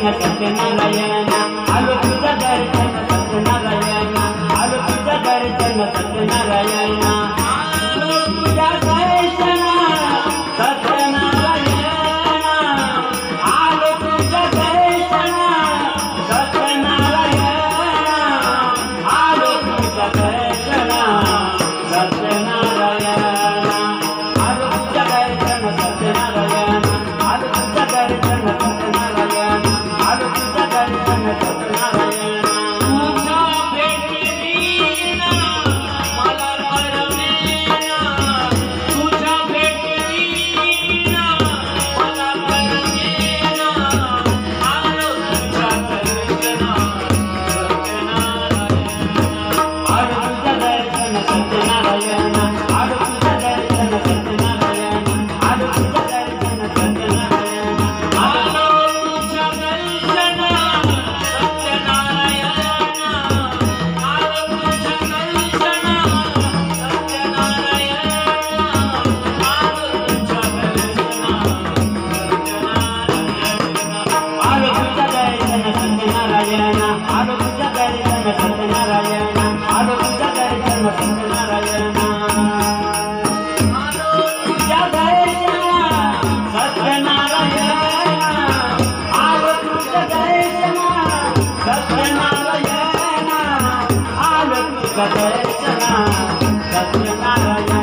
दर्शन सत्यनारायणा. आलो तुझा दर्शन सत्यनारायणा. आलो तुझा दर्शन सत्यनारायण. नारायण. आलो तुझ्या घरी जन्म सत्यनारायण आलो तुझ्या घरी जन्म सत्यनारायण तुझ्या घरी सत्यनारायण आलो तुझ्या घरी सत्यनारायण आलो तुझ्या घरी सत्यनारायण